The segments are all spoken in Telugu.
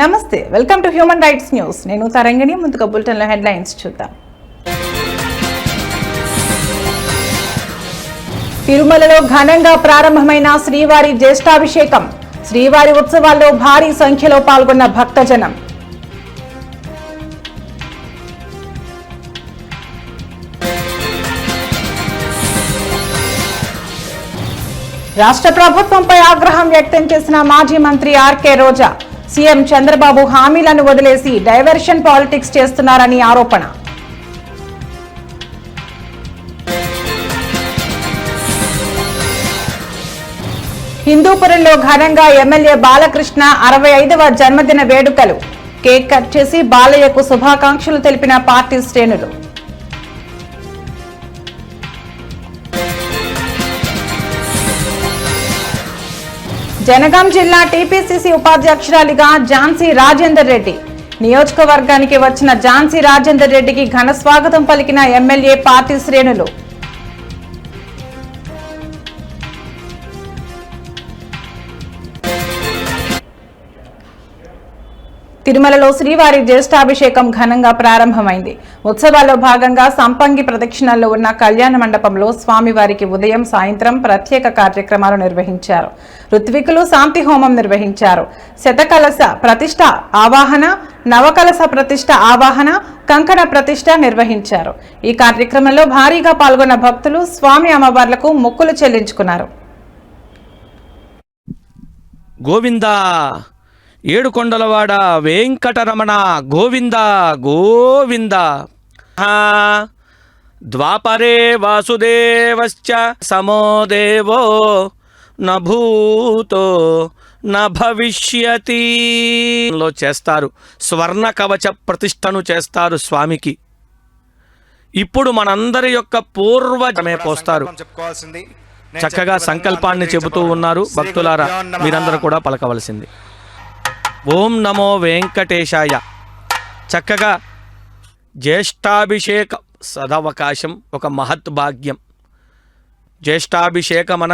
నమస్తే welcome to human rights news. నేను తరంగిణి ముందుగా బులెటిన్లో హెడ్లైన్స్ చూద్దాం. తిరుమలలో ఘనంగా ప్రారంభమైన శ్రీవారి జ్యేష్ఠాభిషేకం. శ్రీవారి ఉత్సవాల్లో భారీ సంఖ్యలో పాల్గొన్న భక్తజనం. రాష్ట్ర ప్రభుత్వంపై ఆగ్రహం వ్యక్తం చేసిన మాజీ మంత్రి ఆర్కే రోజా సీఎం చంద్రబాబు హామీలను వదిలేసి డైవర్షన్ పాలిటిక్స్ చేస్తున్నారని ఆరోపణ. హిందూపురంలో ఘనంగా ఎమ్మెల్యే బాలకృష్ణ అరవై ఐదవ జన్మదిన వేడుకలు. కేక్ కట్ చేసి బాలయ్యకు శుభాకాంక్షలు తెలిపిన పార్టీ శ్రేణులు. జనగాం జిల్లా టీపీసీసీ ఉపాధ్యక్షురాలిగా ఝాన్సీ రాజేందర్ రెడ్డి. నియోజకవర్గానికి వచ్చిన ఝాన్సీ రాజేందర్ రెడ్డికి ఘన స్వాగతం పలికిన ఎమ్మెల్యే పార్టీ శ్రేణులు. తిరుమలలో శ్రీవారి జ్యేష్ఠాభిషేకం ఘనంగా ప్రారంభమైంది. ఉత్సవాల్లో భాగంగా సంపంగి ప్రదక్షిణల్లో ఉన్న కళ్యాణ మండపంలో స్వామివారికి ఉదయం సాయంత్రం ప్రత్యేక కార్యక్రమాలు నిర్వహించారు. ఋత్వికులు శాంతి హోమం నిర్వహించారు. శతకలశ ప్రతిష్ట ఆవాహన నవకలశ ప్రతిష్ట ఆవాహన కంకణ ప్రతిష్ట నిర్వహించారు. ఈ కార్యక్రమంలో భారీగా పాల్గొన్న భక్తులు స్వామి అమ్మవార్లకు మొక్కులు చెల్లించుకున్నారు. గోవిందా! ఏడుకొండలవాడ వెంకటరమణ గోవింద గోవింద. ద్వాపరే వాసుదేవశ్చ సమో దేవో నభూతో న భవిష్యతి లో చేస్తారు. స్వర్ణ కవచ ప్రతిష్టను చేస్తారు స్వామికి. ఇప్పుడు మనందరి యొక్క పూర్వజమే పోస్తారు. చక్కగా సంకల్పాన్ని చెబుతూ ఉన్నారు భక్తులారా. మీరందరూ కూడా పలకవలసింది. ఓం నమో వెంకటేశాయ. చక్కగా జ్యేష్ఠాభిషేక సదవకాశం ఒక మహత్ భాగ్యం. జ్యేష్ఠాభిషేకమన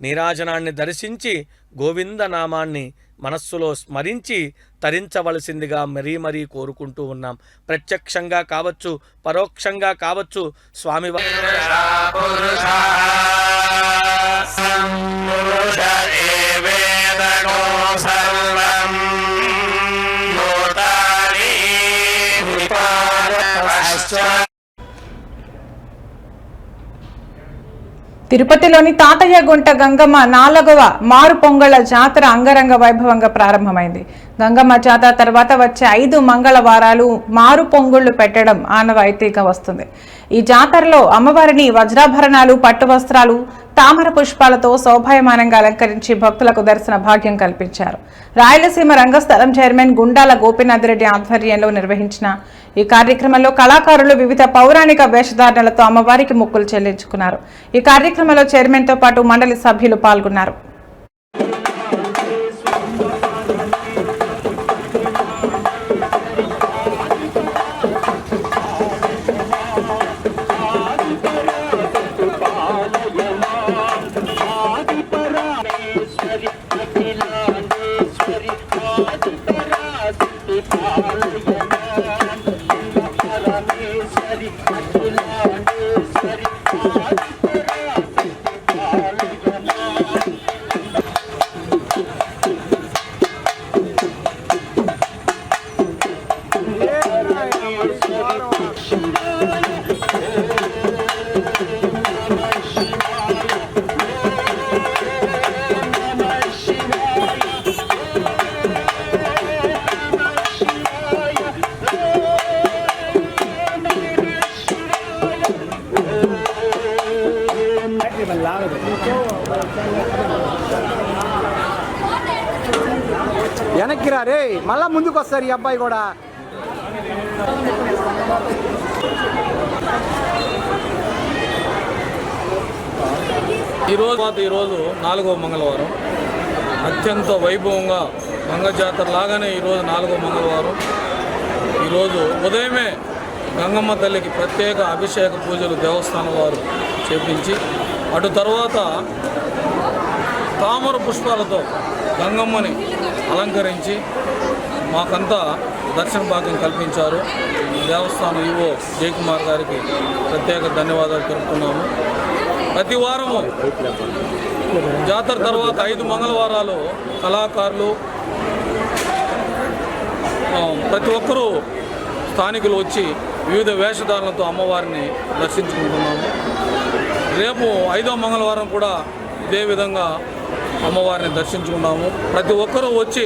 నీరాజనాన్ని దర్శించి గోవింద నామాన్ని మనస్సులో స్మరించి తరించవలసిందిగా మరీ మరీ కోరుకుంటూ ఉన్నాం. ప్రత్యక్షంగా కావచ్చు పరోక్షంగా కావచ్చు స్వామి తిరుపతిలోని తాతయ్య గుంట గంగమ్మ నాలుగవ మారు పొంగళ జాతర అంగరంగ వైభవంగా ప్రారంభమైంది. గంగమ్మ జాతర తర్వాత వచ్చే ఐదు మంగళవారాలు మారు పొంగుళ్ళు పెట్టడం ఆనవాయితీగా వస్తుంది. ఈ జాతరలో అమ్మవారిని వజ్రాభరణాలు పట్టు వస్త్రాలు తామర పుష్పాలతో శోభాయమానంగా అలంకరించి భక్తులకు దర్శన భాగ్యం కల్పించారు. రాయలసీమ రంగస్థలం చైర్మన్ గుండాల గోపీనాథ్ రెడ్డి ఆధ్వర్యంలో నిర్వహించిన ఈ కార్యక్రమంలో కళాకారులు వివిధ పౌరాణిక వేషధారణలతో అమ్మవారికి మొక్కులు చెల్లించుకున్నారు. ఈ కార్యక్రమంలో చైర్మన్తో పాటు మండలి సభ్యులు పాల్గొన్నారు. రే మళ్ళా ముందుకు వస్తారు ఈ అబ్బాయి కూడా. ఈరోజు తర్వాత ఈరోజు నాలుగో మంగళవారం. అత్యంత వైభవంగా గంగ జాతర లాగానే ఈరోజు నాలుగో మంగళవారం. ఈరోజు ఉదయమే గంగమ్మ తల్లికి ప్రత్యేక అభిషేక పూజలు దేవస్థానం వారు చేపించి అటు తర్వాత తామర పుష్పాలతో గంగమ్మని అలంకరించి మాకంతా దర్శన భాగ్యం కల్పించారు. దేవస్థానం ఈవో జయకుమార్ గారికి ప్రత్యేక ధన్యవాదాలు తెలుపుతున్నాము. ప్రతి వారము జాతర తర్వాత ఐదు మంగళవారాలు కళాకారులు ప్రతి ఒక్కరూ స్థానికులు వచ్చి వివిధ వేషధారణలతో అమ్మవారిని దర్శించుకుంటున్నాము. రేపు ఐదో మంగళవారం కూడా ఇదే విధంగా అమ్మవారిని దర్శించుకున్నాము. ప్రతి ఒక్కరూ వచ్చి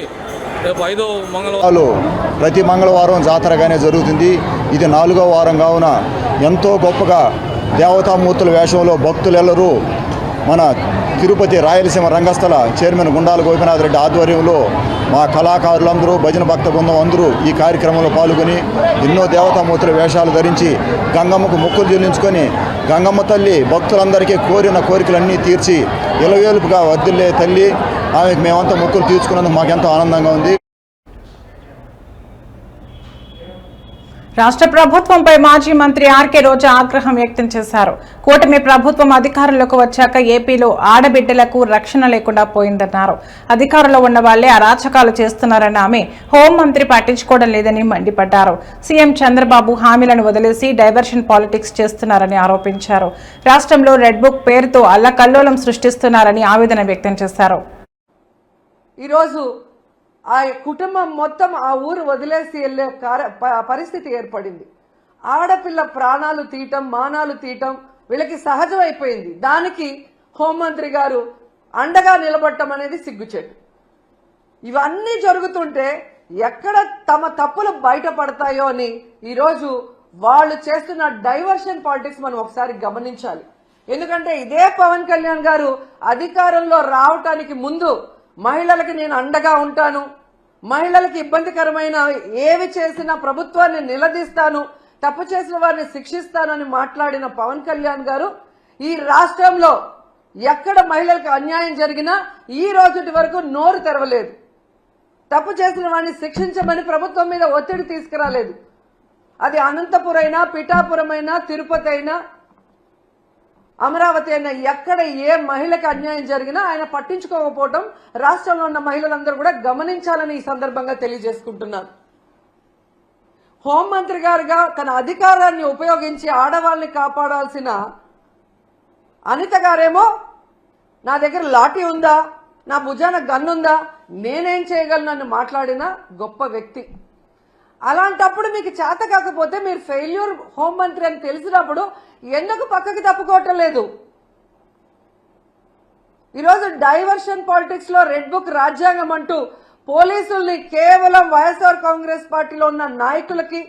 రేపు ఐదో మంగళవారం ప్రతి మంగళవారం జాతరగానే జరుగుతుంది. ఇది నాలుగో వారం కావున ఎంతో గొప్పగా దేవతామూర్తుల వేషంలో భక్తులెల్లరూ మన తిరుపతి రాయలసీమ రంగస్థల చైర్మన్ గుండాల గోపినాథ్ రెడ్డి ఆధ్వర్యంలో మా కళాకారులందరూ భజన భక్త బృందం అందరూ ఈ కార్యక్రమంలో పాల్గొని ఎన్నో దేవతామూర్తుల వేషాలు ధరించి గంగమ్మకు మొక్కులు చెల్లించుకొని గంగమ్మ తల్లి భక్తులందరికీ కోరిన కోరికలన్నీ తీర్చి ఇలవేలుపుగా వర్దిల్లే తల్లి ఆమెకు మేమంతా మొక్కులు తీర్చుకున్నందుకు మాకెంతో ఆనందంగా ఉంది. రాష్ట్ర ప్రభుత్వంపై మాజీ మంత్రి ఆర్కే రోజా ఆగ్రహం వ్యక్తం చేశారు. కూటమి ప్రభుత్వం అధికారంలోకి వచ్చాక ఏపీలో ఆడబిడ్డలకు రక్షణ లేకుండా పోయిందన్నారు. అధికారంలో ఉన్న వాళ్ళే అరాచకాలు చేస్తున్నారన్న ఆమె హోంమంత్రి పట్టించుకోవడం లేదని మండిపడ్డారు. సీఎం చంద్రబాబు హామీలను వదిలేసి డైవర్షన్ పాలిటిక్స్ చేస్తున్నారని ఆరోపించారు. రాష్ట్రంలో రెడ్ బుక్ పేరుతో అల్లకల్లోలం సృష్టిస్తున్నారని ఆవేదన వ్యక్తం చేశారు. ఈరోజు ఆ కుటుంబం మొత్తం ఆ ఊరు వదిలేసి వెళ్ళే ప- పరిస్థితి ఏర్పడింది. ఆడపిల్ల ప్రాణాలు తీయటం మానాలు తీయటం వీళ్ళకి సహజమైపోయింది. దానికి హోంమంత్రి గారు అండగా నిలబడటం అనేది సిగ్గుచేటు. ఇవన్నీ జరుగుతుంటే ఎక్కడ తమ తప్పులు బయటపడతాయో అని ఈరోజు వాళ్ళు చేస్తున్న డైవర్షన్ పాలిటిక్స్ మనం ఒకసారి గమనించాలి. ఎందుకంటే ఇదే పవన్ కళ్యాణ్ గారు అధికారంలో రావటానికి ముందు మహిళలకి నేను అండగా ఉంటాను. మహిళలకి ఇబ్బందికరమైన ఏవి చేసినా ప్రభుత్వాన్ని నిలదీస్తాను. తప్పు చేసిన వారిని శిక్షిస్తానని మాట్లాడిన పవన్ కళ్యాణ్ గారు ఈ రాష్ట్రంలో ఎక్కడ మహిళలకు అన్యాయం జరిగినా ఈ రోజుటి వరకు నోరు తెరవలేదు. తప్పు చేసిన వాడిని శిక్షించమని ప్రభుత్వం మీద ఒత్తిడి తీసుకురాలేదు. అది అనంతపురం అయినా పిఠాపురం అయినా తిరుపతి అయినా అమరావతి అయినా ఎక్కడ ఏ మహిళకి అన్యాయం జరిగినా ఆయన పట్టించుకోకపోవడం రాష్ట్రంలో ఉన్న మహిళలందరూ కూడా గమనించాలని ఈ సందర్భంగా తెలియజేసుకుంటున్నారు హోంమంత్రి గారుగా తన అధికారాన్ని ఉపయోగించి ఆడవాళ్ళని కాపాడాల్సిన అనిత గారేమో నా దగ్గర లాఠీ ఉందా నా భుజాన గన్నుందా నేనేం చేయగలను నన్ను మాట్లాడిన గొప్ప వ్యక్తి. అలాంటప్పుడు మీకు చేత కాకపోతే మీరు ఫెయిల్యూర్ హోంమంత్రి అని తెలిసినప్పుడు ఎందుకు పక్కకి తప్పుకోవటం లేదు? ఈరోజు డైవర్షన్ పాలిటిక్స్లో రెడ్ బుక్ రాజ్యాంగం అంటూ పోలీసుల్ని కేవలం వైఎస్ఆర్ కాంగ్రెస్ పార్టీలో ఉన్న నాయకులకి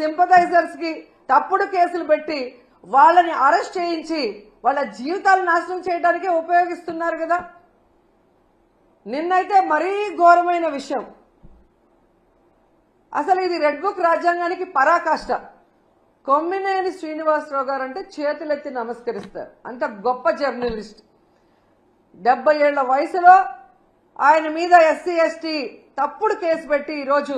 సింపథైజర్స్కి తప్పుడు కేసులు పెట్టి వాళ్ళని అరెస్ట్ చేయించి వాళ్ళ జీవితాలు నాశనం చేయడానికే ఉపయోగిస్తున్నారు కదా? నిన్నైతే మరీ ఘోరమైన విషయం. అసలు ఇది రెడ్ బుక్ రాజ్యాంగానికి పరాకాష్ట. కొమ్మినేని శ్రీనివాసరావు గారు అంటే చేతులెత్తి నమస్కరిస్తారు. అంత గొప్ప జర్నలిస్ట్. డెబ్బై ఏళ్ళ వయసులో ఆయన మీద ఎస్సీ ఎస్టీ తప్పుడు కేసు పెట్టి ఈరోజు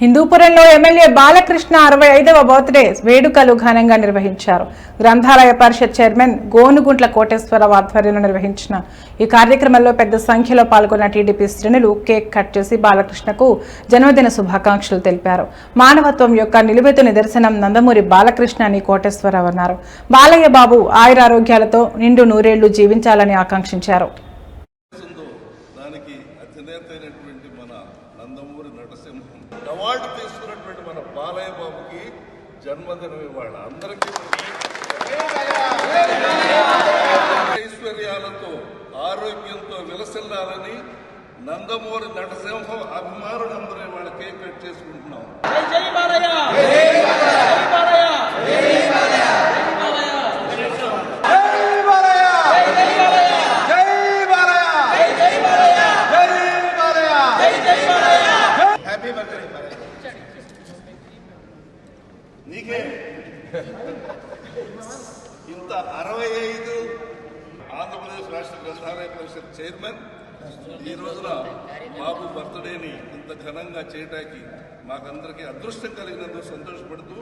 హిందూపురంలో ఎమ్మెల్యే బాలకృష్ణ అరవై ఐదవ బర్త్డే వేడుకలు ఘనంగా నిర్వహించారు. గ్రంథాలయ పరిషత్ చైర్మన్ గోనుగుంట్ల కోటేశ్వరరావు ఆధ్వర్యంలో నిర్వహించిన ఈ కార్యక్రమంలో పెద్ద సంఖ్యలో పాల్గొన్న టీడీపీ శ్రేణులు కేక్ కట్ చేసి బాలకృష్ణకు జన్మదిన శుభాకాంక్షలు తెలిపారు. మానవత్వం యొక్క నిలువెత్తు నిదర్శనం నందమూరి బాలకృష్ణ అని కోటేశ్వరరావు అన్నారు. బాలయ్య బాబు ఆయురారోగ్యాలతో నిండు నూరేళ్ళు జీవించాలని ఆకాంక్షించారు ఉందో దానికి అధినేత అయినటువంటి మన నందమూరి నటసింహం అవార్డు తీసుకున్నటువంటి మన బాలయ్య బాబుకి జన్మదినం ఇవాళ. అందరికీ ఐశ్వర్యాలతో ఆరోగ్యంతో విలసిల్లాలని నందమూరి నటసింహం అభిమానులందరూ ఇవాళ కేక్ కట్ చేసుకుంటున్నాం నీకే ఇంత అరవై ఐదు ఆంధ్రప్రదేశ్ రాష్ట్ర గ్రంథాలయ పరిషత్ చైర్మన్. ఈ రోజున బాబు బర్త్డేని ఇంత ఘనంగా చేయటానికి మాకందరికీ అదృష్టం కలిగినందుకు సంతోషపడుతూ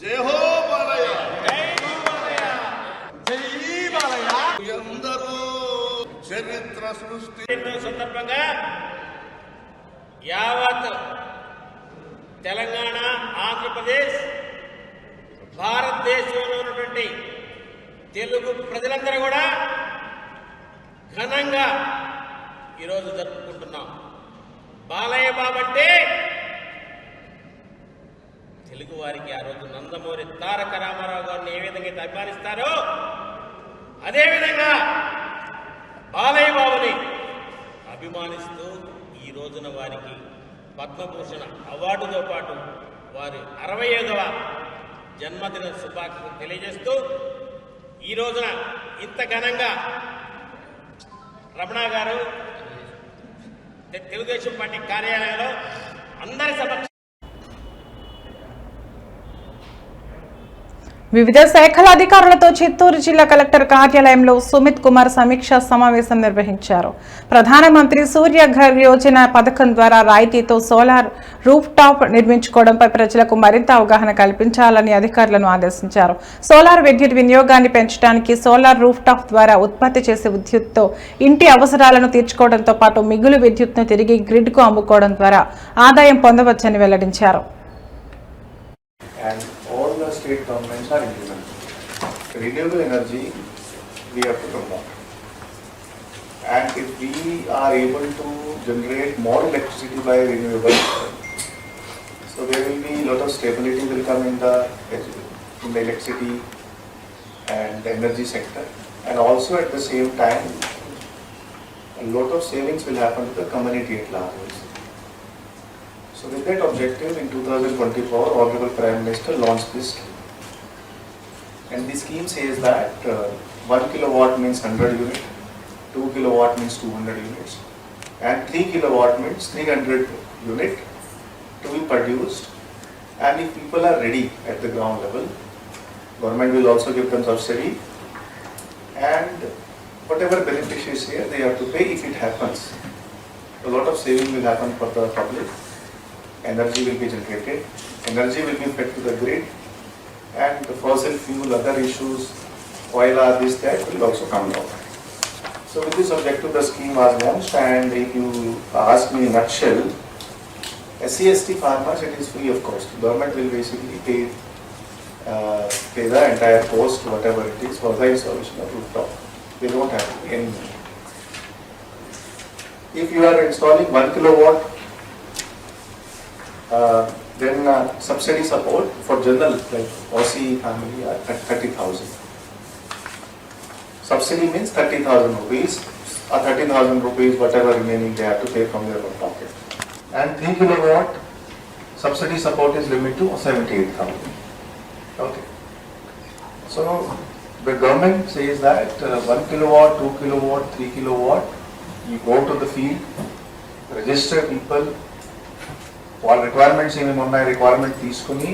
జై హో బాలయ్య! ఎందరో చరిత్ర సృష్టి. సందర్భంగా యావత్ తెలంగాణ ఆంధ్రప్రదేశ్ భారతదేశంలో ఉన్నటువంటి తెలుగు ప్రజలందరూ కూడా ఘనంగా ఈరోజు జరుపుకుంటున్నాం. బాలయ్య బాబంటే తెలుగు వారికి ఆ రోజు నందమూరి తారక రామారావు గారిని ఏ విధంగా అయితే అభిమానిస్తారో అదేవిధంగా బాలయ్య బాబుని అభిమానిస్తూ ఈ రోజున వారికి పద్మభూషణ అవార్డుతో పాటు వారి అరవై ఐదవ జన్మదిన శుభాకాంక్షలు తెలియజేస్తూ ఈ రోజున ఇంత ఘనంగా రమణ గారు తెలుగుదేశం పార్టీ కార్యాలయంలో అందరి సమక్ష వివిధ శాఖల అధికారులతో చిత్తూరు జిల్లా కలెక్టర్ కార్యాలయంలో సుమిత్ కుమార్ సమీక్షా సమావేశం నిర్వహించారు. ప్రధానమంత్రి సూర్య ఘర్ యోజన పథకం ద్వారా రాయితీతో సోలార్ రూఫ్ టాప్ నిర్మించుకోవడంపై ప్రజలకు మరింత అవగాహన కల్పించాలని అధికారులను ఆదేశించారు. సోలార్ విద్యుత్ వినియోగాన్ని పెంచడానికి సోలార్ రూఫ్ టాప్ ద్వారా ఉత్పత్తి చేసే విద్యుత్తో ఇంటి అవసరాలను తీర్చుకోవడంతో పాటు మిగులు విద్యుత్ను తిరిగి గ్రిడ్కు అమ్ముకోవడం ద్వారా ఆదాయం పొందవచ్చని వెల్లడించారు. And state governments are implementing. Renewable energy, we have to promote. And if we are able to generate more electricity by renewable, so there will be a lot of stability will come in the, in the electricity and the energy sector. And also at the same time, a lot of savings will happen to the community at large. So with that objective, in 2024, Honorable Prime Minister launched this. And the scheme says that uh, 1 kilowatt means 100 unit, 2 kilowatt means 200 units, and 3 kilowatt means 300 unit to be produced. And if people are ready at the ground level, government will also give them subsidy. And whatever beneficiaries here, they have to pay if it happens. A lot of saving will happen for the public energy will be generated, energy will be fed to the grid, and the fossil fuel, other issues, oil this, that will also come down. So with this objective, the scheme was launched, and if you ask me in a nutshell, SC, ST farmers, it is free of cost. Government will basically pay, uh, pay the entire cost, whatever it is, for the installation of rooftop. They don't have any money. If you are installing one kilowatt uh, then uh, subsidy support for general like Aussie family at 30,000. Subsidy means 30,000 rupees or 30,000 rupees whatever remaining they have to pay from their own pocket. And 3 kilowatt subsidy support is limited to 78,000. Okay. So the government says that uh, 1 kilowatt, 2 kilowatt, 3 kilowatt, you go to the field, register people, వాళ్ళ రిక్వైర్మెంట్స్ ఏమేమి ఉన్నాయి రిక్వైర్మెంట్ తీసుకుని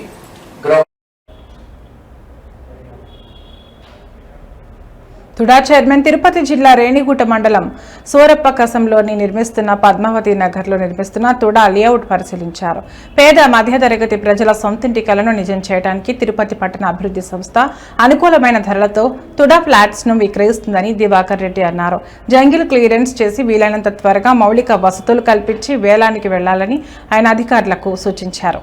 తుడా చైర్మన్ తిరుపతి జిల్లా రేణిగుట మండలం సూరప్పకసంలోని నిర్మిస్తున్న పద్మావతి నగర్లో నిర్మిస్తున్న తుడా లేఅవుట్ పరిశీలించారు. పేద మధ్యతరగతి ప్రజల సొంతింటి కలను నిజం చేయడానికి తిరుపతి పట్టణ అభివృద్ధి సంస్థ అనుకూలమైన ధరలతో తుడా ఫ్లాట్స్ను విక్రయిస్తుందని దివాకర్ రెడ్డి అన్నారు. జంగిల్ క్లియరెన్స్ చేసి వీలైనంత త్వరగా మౌలిక వసతులు కల్పించి వేలానికి వెళ్ళాలని ఆయన అధికారులకు సూచించారు.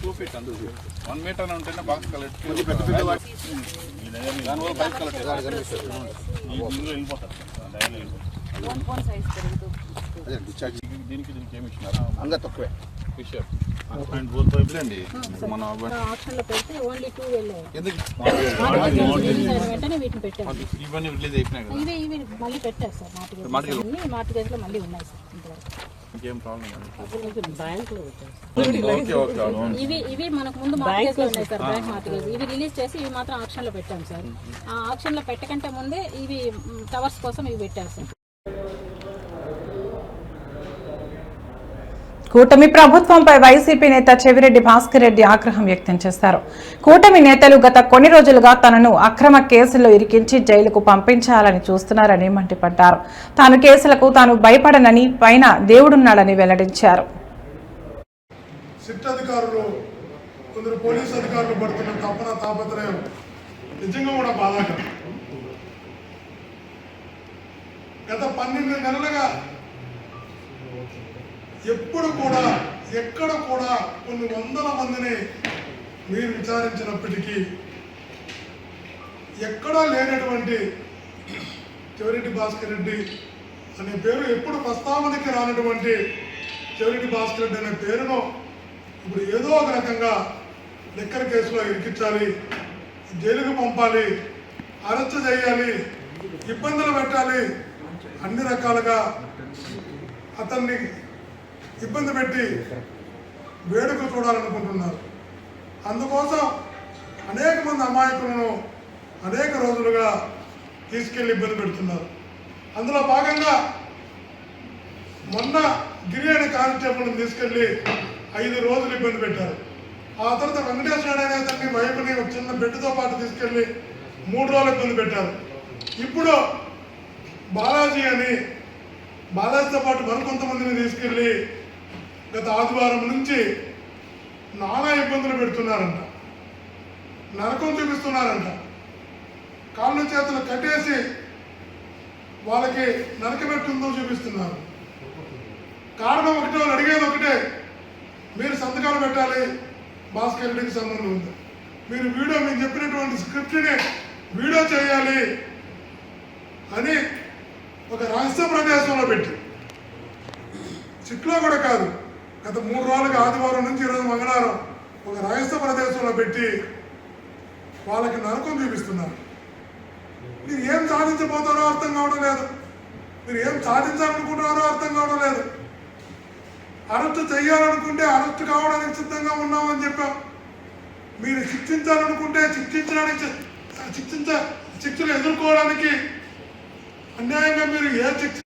టూ ఫీట్ అందు వన్ మీటర్ ఉంటేనే బాక్స్ కలెక్ట్ దానివల్ల కలెక్ట్ వెళ్ళిపోతారు దీనికి దీనికి ఏమి ఇచ్చినారు తక్కువే ఫిషర్ ఇవన్నీ మళ్ళీ పెట్టారు సార్ మార్టిగేజ్లో మళ్ళీ ఉన్నాయి సార్ ఇంతవరకు. ఇంకేం ప్రాబ్లం ఇవి ఇవి మనకు ముందు ఉన్నాయి సార్ బ్యాంక్ మార్టిగేజ్ ఇవి రిలీజ్ చేసి ఇవి మాత్రం ఆప్షన్లో పెట్టాం సార్. ఆ ఆప్షన్లో పెట్టకంటే ముందే ఇవి టవర్స్ కోసం ఇవి పెట్టారు సార్. కూటమి ప్రభుత్వంపై వైసీపీ నేత చెవిరెడ్డి భాస్కర్ రెడ్డి ఆగ్రహం వ్యక్తం చేశారు. కూటమి నేతలు గత కొన్ని రోజులుగా తనను అక్రమ కేసుల్లో ఇరికించి జైలుకు పంపించాలని చూస్తున్నారని మండిపడ్డారు. తాను కేసులకు తాను భయపడనని పైన దేవుడున్నాడని వెల్లడించారు. గత పన్నెండు నెలలుగా ఎప్పుడు కూడా ఎక్కడ కూడా కొన్ని వందల మందిని మీరు విచారించినప్పటికీ ఎక్కడా లేనటువంటి చెవిరెడ్డి భాస్కర్ రెడ్డి అనే పేరు ఎప్పుడు ప్రస్తావనకి రానటువంటి చెవిరెడ్డి భాస్కర్ రెడ్డి అనే పేరును ఇప్పుడు ఏదో ఒక రకంగా లిక్కర్ కేసులో ఇరికించాలి జైలుకు పంపాలి అరెస్ట్ చేయాలి ఇబ్బందులు పెట్టాలి అన్ని రకాలుగా అతన్ని ఇబ్బంది పెట్టి వేడుక చూడాలనుకుంటున్నారు. అందుకోసం అనేక మంది అమాయకులను అనేక రోజులుగా తీసుకెళ్ళి ఇబ్బంది పెడుతున్నారు. అందులో భాగంగా మొన్న గిరి అనే కానిస్టేబుల్ని తీసుకెళ్ళి ఐదు రోజులు ఇబ్బంది పెట్టారు. ఆ తర్వాత వెంకటేశ్వర అనే అతన్ని వైపుని ఒక చిన్న బెడ్తో పాటు తీసుకెళ్ళి మూడు రోజులు ఇబ్బంది పెట్టారు. ఇప్పుడు బాలాజీ అని బాలాజీతో పాటు మరికొంతమందిని తీసుకెళ్ళి గత ఆదివారం నుంచి నానా ఇబ్బందులు పెడుతున్నారంట. నరకం చూపిస్తున్నారంట. కాళ్ళు చేతులు కట్టేసి వాళ్ళకి నరకబెట్టుందో చూపిస్తున్నారు. కారణం ఒకటే వాళ్ళు అడిగేది ఒకటే. మీరు సంతకాలు పెట్టాలి భాస్కర్ రెడ్డికి సంబంధం ఉంది. మీరు వీడియో మీకు చెప్పినటువంటి స్క్రిప్ట్ని వీడియో చేయాలి అని ఒక రహస్య ప్రదేశంలో పెట్టి. సిట్లో కూడా కాదు. గత మూడు రోజులుగా ఆదివారం నుంచి ఈరోజు మంగళవారం ఒక రహస్య ప్రదేశంలో పెట్టి వాళ్ళకి నరకం చూపిస్తున్నారు. మీరు ఏం సాధించబోతారో అర్థం కావడం లేదు. మీరు ఏం సాధించాలనుకుంటున్నారో అర్థం కావడం లేదు. అరెస్ట్ చేయాలనుకుంటే అరెస్ట్ కావడానికి సిద్ధంగా ఉన్నామని చెప్పాం. మీరు శిక్షించాలనుకుంటే శిక్షించడానికి శిక్షించ శిక్షలు ఎదుర్కోవడానికి అన్యాయంగా మీరు ఏ శిక్ష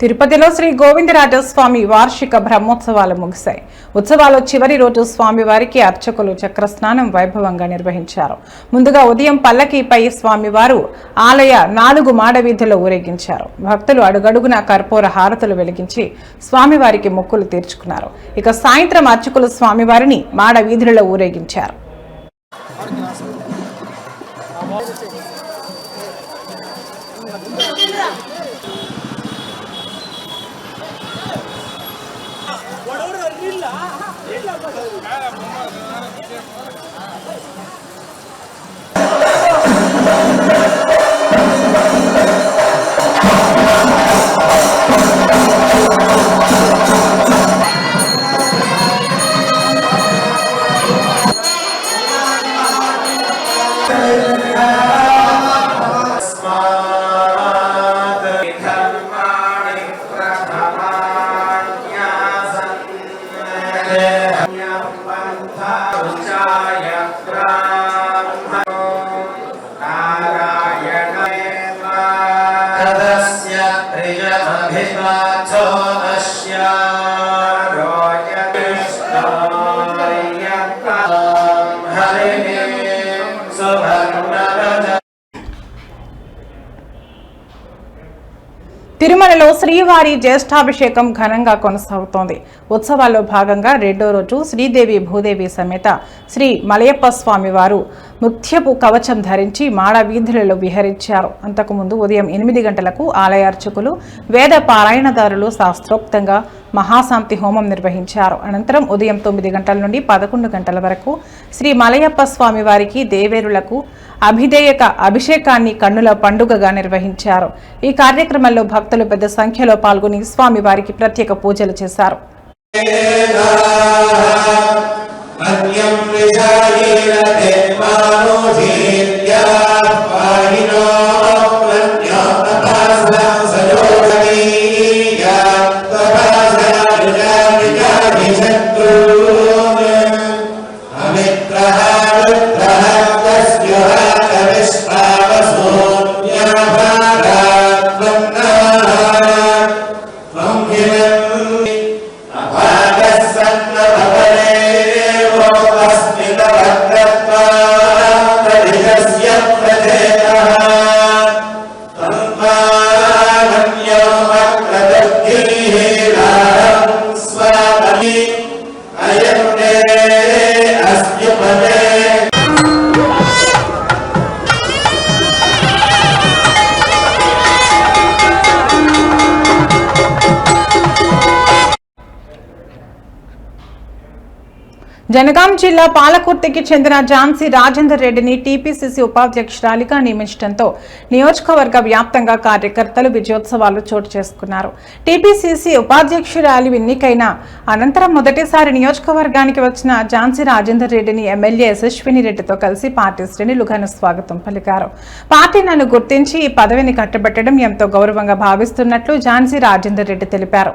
తిరుపతిలో శ్రీ గోవిందరాజస్వామి వార్షిక బ్రహ్మోత్సవాలు ముగిశాయి. ఉత్సవాల చివరి రోజు స్వామివారికి అర్చకులు చక్రస్నానం వైభవంగా నిర్వహించారు. ముందుగా ఉదయం పల్లకీపై స్వామివారు ఆలయ నాలుగు మాడ వీధుల్లో ఊరేగించారు. భక్తులు అడుగడుగున కర్పూర హారతులు వెలిగించి స్వామివారికి మొక్కులు తీర్చుకున్నారు. ఇక సాయంత్రం అర్చకులు స్వామివారిని మాడ వీధులలో ఊరేగించారు. తిరుమలలో శ్రీవారి జ్యేష్ఠాభిషేకం ఘనంగా కొనసాగుతోంది. ఉత్సవాల్లో భాగంగా రెండో రోజు శ్రీదేవి భూదేవి సమేత శ్రీ మలయప్ప స్వామి వారు ముత్యపు కవచం ధరించి మాడ వీధులలో విహరించారు. అంతకుముందు ఉదయం ఎనిమిది గంటలకు ఆలయార్చకులు వేద పారాయణదారులు శాస్త్రోక్తంగా మహాశాంతి హోమం నిర్వహించారు. అనంతరం ఉదయం తొమ్మిది గంటల నుండి పదకొండు గంటల వరకు శ్రీ మలయప్ప స్వామి వారికి దేవేరులకు అభిధేయక అభిషేకాన్ని కన్నుల పండుగగా నిర్వహించారు. ఈ కార్యక్రమంలో భక్తులు పెద్ద సంఖ్యలో పాల్గొని స్వామి వారికి ప్రత్యేక పూజలు చేశారు. అమిత్రహ జనగాం జిల్లా పాలకుర్తికి చెందిన ఝాన్సీ రాజేందర్ రెడ్డిని టీపీసీసీ ఉపాధ్యక్షురాలిగా నియమించడంతో నియోజకవర్గ వ్యాప్తంగా కార్యకర్తలు విజయోత్సవాలు చోటు చేసుకున్నారు. టీపీసీసీ ఉపాధ్యక్షురాలి ఎన్నికైన అనంతరం మొదటిసారి నియోజకవర్గానికి వచ్చిన ఝాన్సీ రాజేందర్ రెడ్డిని ఎమ్మెల్యే యశస్విని రెడ్డితో కలిసి పార్టీ శ్రేణులు ఘన స్వాగతం పలికారు. పార్టీ నన్ను గుర్తించి ఈ పదవిని కట్టబెట్టడం ఎంతో గౌరవంగా భావిస్తున్నట్లు ఝాన్సీ రాజేందర్ రెడ్డి తెలిపారు.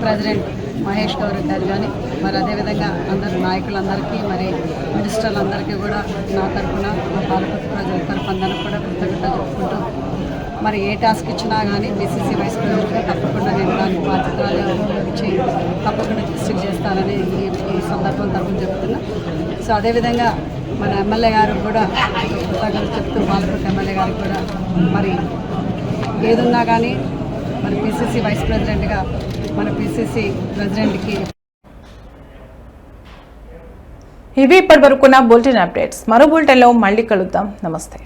ప్రెసిడెంట్ మహేష్ గౌరవ్ గారు కానీ మరి అదేవిధంగా అందరు నాయకులందరికీ మరి మినిస్టర్లందరికీ కూడా నా తరఫున మా ప్రజల తరఫు అందరూ కూడా కృతజ్ఞత చెప్పుకుంటూ మరి ఏ టాస్క్ ఇచ్చినా కానీ బీసీసీ వైస్ ప్రెసిడెంట్గా తప్పకుండా నేను దాని బాధ్యతలు ఇచ్చి తప్పకుండా డిస్ట్రిక్ట్ చేస్తానని ఈ సందర్భం తరఫున చెప్తున్నా. సో అదేవిధంగా మన ఎమ్మెల్యే గారు కూడా కృతజ్ఞతలు చెప్తూ బాలకోట ఎమ్మెల్యే గారికి కూడా మరి ఏదున్నా కానీ మరి బీసీసీ వైస్ ప్రెసిడెంట్గా మన పిసిసి ప్రెసిడెంట్కి ఇవి ఇప్పటి వరకున్న బులెటిన్ అప్డేట్స్. మరో బులెటిన్లో మళ్ళీ కలుద్దాం. నమస్తే.